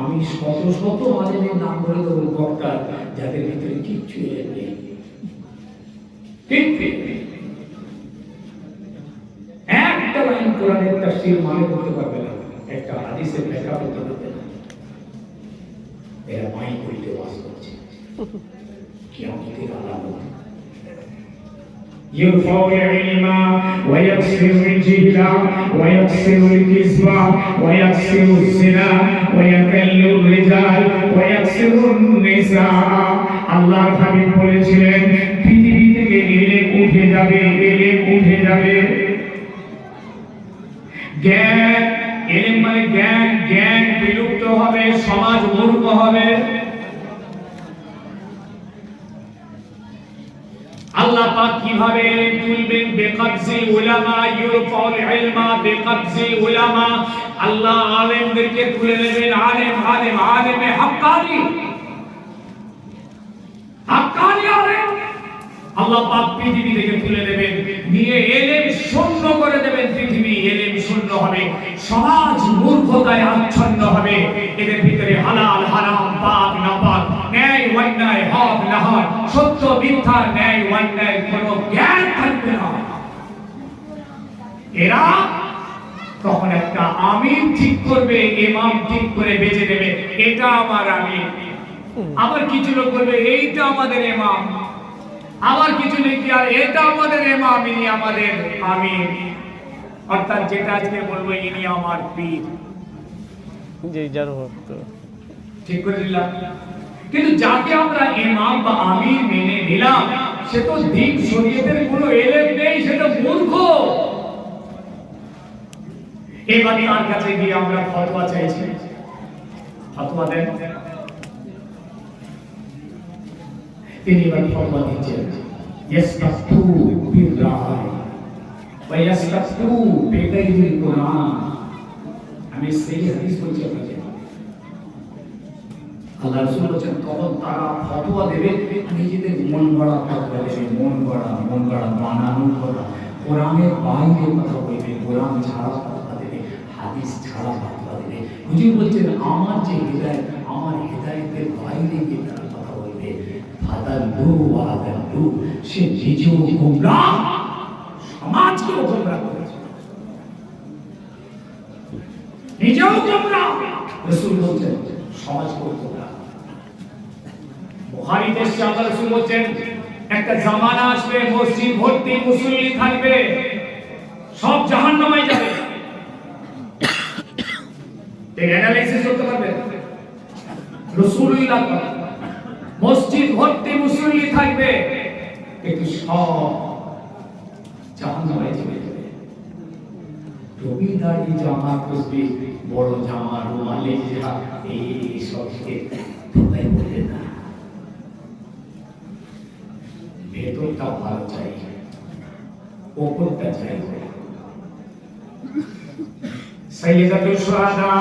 আমি শত শত আলেমের নাম বলে দেবো বক্তা, যাদের ভিতরে কিচ্ছু নেই। একটা লাইন কোরআনের তাফসীর মানে করতে পারবে না। একটা হাদিসের ব্যাখ্যা করতে পারবে না। এরা মাই করিতে বাস করছে। কিয়ামতের আলামত। يرفع العلم ويكسر الجهل ويكسر الكذب ويكسر الزنا ويكل الرجال ويكسر النساء আল্লাহ হাবিব বলেছিলেন পৃথিবী থেকে এলেম উঠে যাবে এলেম উঠে যাবে জ্ঞান এলেম মানে জ্ঞান জ্ঞান বিলুপ্ত হবে সমাজ মূর্খ হবে আল্লাহ পাক কীভাবে তুলবেন? বেকবজি উলামা, ইউরফাউল ইলমা বেকবজি উলামা। আল্লাহ আলেমদেরকে তুলে নেবেন। আলেম আলেম, আলেমে হাক্কানি। হাক্কানি আলেম। আল্লাহ পাক পৃথিবী থেকে তুলে নেবেন। নিয়ে এলেম শূন্য করে দেবেন। পৃথিবী এলেম শূন্য হবে। সমাজ মূর্খতায় আচ্ছন্ন হবে। এদের ভিতরে হালাল, হারাম, পাপ, নাপাক, ন্যায় অন্যায় হক না হক সত্য মিথ্যা ন্যায় অন্যায় কোনো জ্ঞান থাকবে না। এরা তখন একটা আমিন ঠিক করবে ইমাম ঠিক করে বেঁচে দেবে এটা আমার আমিন। আবার কিছু লোক বলবে এইটা আমাদের ইমাম। আবার কিছু লিখি আর এটা আমাদের ইমাম ইনি আমাদের আমিন। অর্থাৎ যেটা আজকে বলব ইনি আমার পীর। যে যার ভক্ত। ঠিক করে দিলাম? কিন্তু যাকে আমরা ইমাম বা আমির মেনে নিলাম, সে তো দিন শরীয়তের কোনো এলেম নেই, সে তো মূর্খ। এবার তার কাছে গিয়ে আমরা ফতোয়া চাইছি। ফতোয়া দেন। তিনি এবার ফতোয়া দিচ্ছেন। ইয়াস্তাফতু বিরায় ওয়া ইয়াস্তাফতু বিগাইরিল কুরআন আমি সেই হাদিস বলছি আপনাকে। আল্লাহ রসুল বলছেন, তখন তারা ফতোয়া দেবে নিজেদের মন গড়া ফতোয়া দেবে, মন গড়া মন গড়া বানানো কথা কোরআনের বাইরে কথা বলবে, কোরআন ছাড়া ফতোয়া দেবে, হাদিস ছাড়া ফতোয়া দেবে। হুজুর বলছেন, আমার যে হৃদায়ত আমার হৃদায়তের বাইরে গিয়ে তারা কথা বলবে। ফাদাল্লু ওয়াদাল্লু সে নিজেও গোমরাহ, সমাজকেও গোমরাহ করেছে। নিজেও গোমরাহ। রসুল বলছেন সমাজ করতে না। বুখারীতে এসেছে আল্লাহ রাসূল একটা জামানা আসবে, মসজিদ ভর্তি, মুসল্লি থাকবে, সব জাহান্নামে যাবে। এই অ্যানালাইসিস করতে পারবে? রাসূলুল্লাহ মসজিদ ভর্তি, মুসল্লি থাকবে, কিন্তু সব জাহান্নামে যাবে। টুপি দাড়ি জামা তসবি বড় জামা রুমালে যা এই সবকে ঢোকাই বলে না ভেতরটা ভালো চাই ওপরটা চাই সৈয়দাতুল শুহাদা